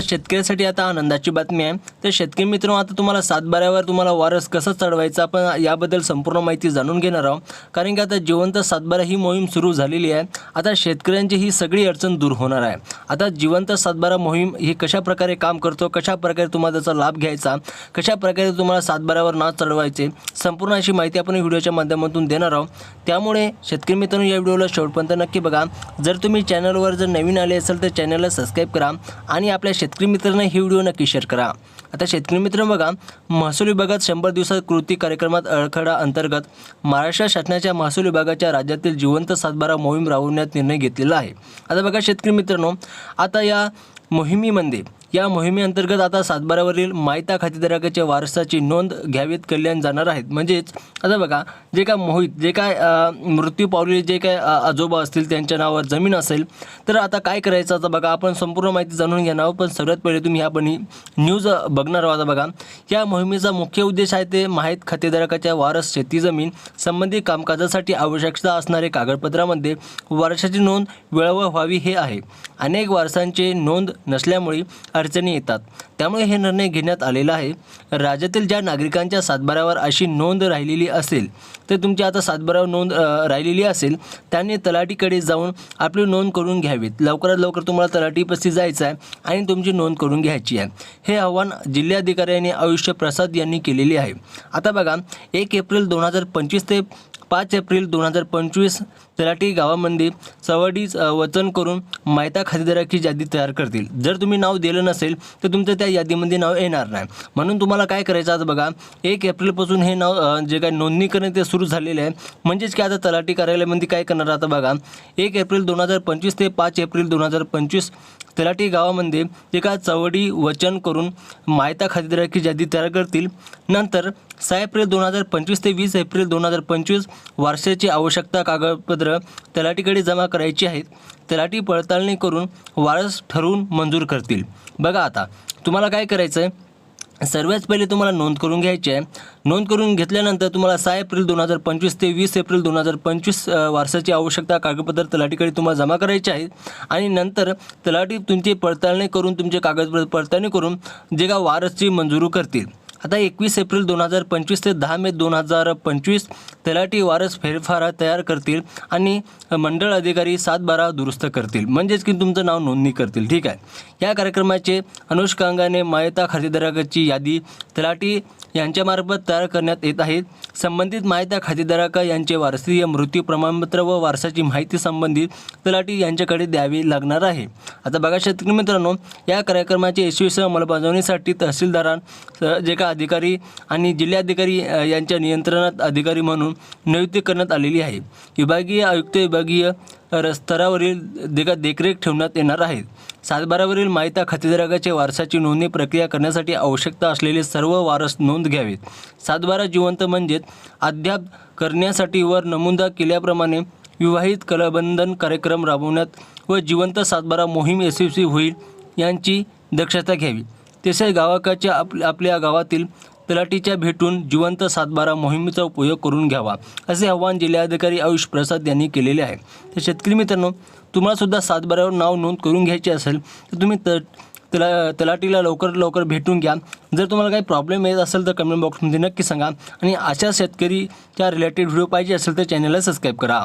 शेतकऱ्यासाठी आता आनंदाची बातमी आहे. तर शेतकरी मित्र आता तुम्हाला सातबाऱ्यावर तुम्हाला वारस कसं चढवायचं आपण याबद्दल संपूर्ण माहिती जाणून घेणार आहोत. कारण की आता जिवंत सातबारा ही मोहीम सुरू झालेली आहे. आता शेतकऱ्यांची ही सगळी अडचण दूर होणार आहे. आता जिवंत सातबारा मोहीम ही कशा प्रकारे काम करतो कशा प्रकारे तुम्हाला त्याचा लाभ घ्यायचा कशा प्रकारे तुम्हाला सातबाऱ्यावर नाच चढवायचे संपूर्ण अशी माहिती आपण व्हिडिओच्या माध्यमातून देणार आहोत. त्यामुळे शेतकरी मित्रांनो या व्हिडिओला शेवटपर्यंत नक्की बघा. जर तुम्ही चॅनलवर जर नवीन आले असेल तर चॅनलला सबस्क्राईब करा आणि आपल्या शेतकरी मित्रांना ही व्हिडिओ नक्की शेअर करा. आता शेतकरी मित्र बघा महसूल विभागात शंभर दिवसात कृती कार्यक्रमात अडखडा अंतर्गत महाराष्ट्र शासनाच्या महसूल विभागाच्या राज्यातील जिवंत सातबारा मोहीम राबवण्यात निर्णय घेतलेला आहे. आता बघा शेतकरी मित्रांनो आता या मोहिमेमध्ये या मोहिमेअंतर्गत आता सातबारावरील मायता खातेदाराकाच्या वारसाची नोंद घ्यावीत कल्याण जाणार आहेत. म्हणजेच आता बघा जे काय मोहित जे काय मृत्यू पावलेले जे काय आजोबा असतील त्यांच्या नावावर जमीन असेल तर आता काय करायचं? आता बघा आपण संपूर्ण माहिती जाणून घेणार आहोत पण सगळ्यात पहिले तुम्ही आपण न्यूज बघणार आहोत. आता बघा या मोहिमेचा मुख्य उद्देश आहे ते माहीत खातेदारकाच्या वारस शेती जमीन संबंधित कामकाजासाठी आवश्यकता असणारे कागदपत्रामध्ये वारशाची नोंद वेळेवर व्हावी हे आहे. अनेक वारसांचे नोंद नसल्यामुळे अडचणी येतात. त्यामुळे हे निर्णय घेण्यात आलेला आहे. राज्यातील ज्या नागरिकांच्या सातबाऱ्यावर अशी नोंद राहिलेली असेल तर तुमची आता सातबाऱ्यावर नोंद राहिलेली असेल त्यांनी तलाठीकडे जाऊन आपली नोंद करून घ्यावीत. लवकरात लवकर तुम्हाला तलाठीपाशी जायचं आहे आणि तुमची नोंद करून घ्यायची आहे. हे आव्हान जिल्हाधिकाऱ्यांनी आयुष्य प्रसाद यांनी केलेले आहे. आता बघा एक एप्रिल दोन हजार पंचवीस ते पाच एप्रिल दोन हजार पंचवीस तलाठी गावामध्ये सवाडी वचन करून मायता खातेदाराची यादी तयार करतील. जर तुम्ही नाव दिलं नसेल तर तुमचं त्या यादीमध्ये नाव येणार नाही. म्हणून तुम्हाला काय करायचं आता बघा एक एप्रिलपासून हे नाव जे काय नोंदणी करणे ते सुरू झालेले आहे. म्हणजेच की आता तलाठी कार्यालयामध्ये काय करणार आता बघा एक एप्रिल दोन हजार पंचवीस ते पाच एप्रिल दोन हजार पंचवीस तलाठी गावामध्ये एका चवडी वचन करून मायता खातेदाराची यादी तयार करतील. नंतर सहा एप्रिल दोन हजार पंचवीस ते वीस एप्रिल दोन हजार पंचवीस वारशाची आवश्यकता कागदपत्र तलाठीकडे जमा करायची आहेत. तलाठी पडताळणी करून वारस ठरवून मंजूर करतील. बघा आता तुम्हाला काय करायचं आहे सर्वात पहिले तुम्हाला नोंद करून घ्यायची आहे. नोंद करून घेतल्यानंतर तुम्हाला सहा एप्रिल दोन हजार पंचवीस ते वीस एप्रिल दोन हजार पंचवीस वारसाची आवश्यकता कागदपत्र तलाठीकडे तुम्हाला जमा करायची आहे. आणि नंतर तलाठी तुमची पडताळणी करून तुमचे कागदपत्र पडताळणी करून जे का वारसची मंजुरी करतील. आता एकवीस एप्रिल दोन हजार पंचवीस ते दहा मे दोन हजार पंचवीस तलाठी वारस फेरफारा तयार करतील आणि मंडळ अधिकारी सात बारा दुरुस्त करतील. म्हणजेच की तुमचं नाव नोंदणी करतील. ठीक आहे? या कार्यक्रमाचे अनुष्कांगाने मायता खातेदाराची यादी तलाठी यांच्यामार्फत तयार करण्यात येत आहे. संबंधित मायता खातेदाराका यांचे वारसीय मृत्यू प्रमाणपत्र व वारसाची माहिती संबंधित तलाठी यांच्याकडे द्यावी लागणार आहे. आता बघा शेतकरी मित्रांनो या कार्यक्रमाची यशस्वी अंमलबजावणीसाठी तहसीलदारां जे का अधिकारी आणि जिल्हाधिकारी यांच्या नियंत्रणात अधिकारी म्हणून नियुक्ती करण्यात आलेली आहे. विभागीय आयुक्त विभागीय र- स्तरावरील देखा देखरेख ठेवण्यात येणार आहेत सातबारावरील माहिता खातेदारकाच्या वारसाची नोंदणी प्रक्रिया करण्यासाठी आवश्यकता असलेले सर्व वारस नोंद घ्यावेत. सातबारा जिवंत म्हणजेच अद्याप करण्यासाठी वर नमूद केल्याप्रमाणे विवाहित कलबंधन कार्यक्रम राबवण्यात व जिवंत सातबारा मोहीम यशस्वी होईल यांची दक्षता घ्यावी. तसेच गावाकाच्या आप आपल्या गावातील तलाठीच्या भेटून जिवंत सातबारा मोहिमेचा उपयोग करून घ्यावा असे आवाहन जिल्हाधिकारी आयुष प्रसाद यांनी केलेले आहे. तर शेतकरी मित्रांनो तुम्हाला सुद्धा सातबाऱ्यावर नाव नोंद करून घ्यायचे असेल तर तुम्ही त तला तलाठीला लवकर लवकर भेटून घ्या. जर तुम्हाला काही प्रॉब्लेम येत असेल तर कमेंट बॉक्समध्ये नक्की सांगा. आणि अशा शेतकरीच्या रिलेटेड व्हिडिओ पाहिजे असेल तर चॅनलला सबस्क्राईब करा.